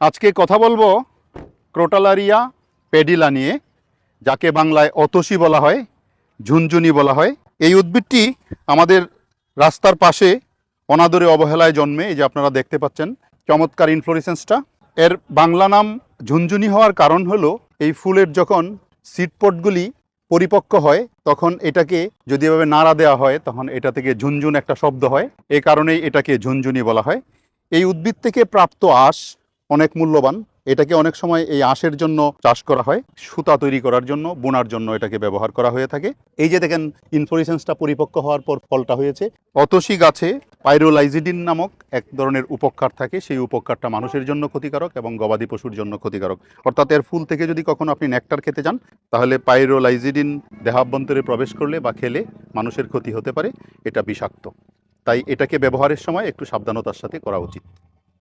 আজকে কথা বলব ক্রোটালারিয়া পেডিলা নিয়ে, যাকে বাংলায় অতসী বলা হয়, ঝুনঝুনি বলা হয়। এই উদ্ভিদটি আমাদের রাস্তার পাশে অনাদরে অবহেলায় জন্মে, এই যে আপনারা দেখতে পাচ্ছেন চমৎকার ইনফ্লোরেসেন্সটা এর বাংলা নাম ঝুনঝুনি হওয়ার কারণ হলো, এই ফুলের যখন সিটপটগুলি পরিপক্ক হয়, তখন এটাকে যদি এভাবে নাড়া দেওয়া হয়, তখন এটা থেকে ঝুনঝুন একটা শব্দ হয়। এই কারণেই এটাকে ঝুনঝুনি বলা হয়। এই উদ্ভিদ থেকে প্রাপ্ত আঁশ অনেক মূল্যবান। এটাকে অনেক সময় এই আঁশের জন্য চাষ করা হয়, সুতা তৈরি করার জন্য, বোনার জন্য এটাকে ব্যবহার করা হয়ে থাকে। এই যে দেখেন ইনফ্লোরেসেন্সটা পরিপক্ক হওয়ার পর ফলটা হয়েছে। অতসী গাছে পাইরোলাইজিডিন নামক এক ধরনের উপকার থাকে। সেই উপকারটা মানুষের জন্য ক্ষতিকারক এবং গবাদি পশুর জন্য ক্ষতিকারক। অর্থাৎ এর ফুল থেকে যদি কখনো আপনি নেকটার খেতে যান তাহলে পাইরোলাইজিডিন দেহাভ্যন্তরে প্রবেশ করলে বা খেলে মানুষের ক্ষতি হতে পারে। এটা বিষাক্ত। তাই এটাকে ব্যবহারের সময় একটু সাবধানতার সাথে করা উচিত।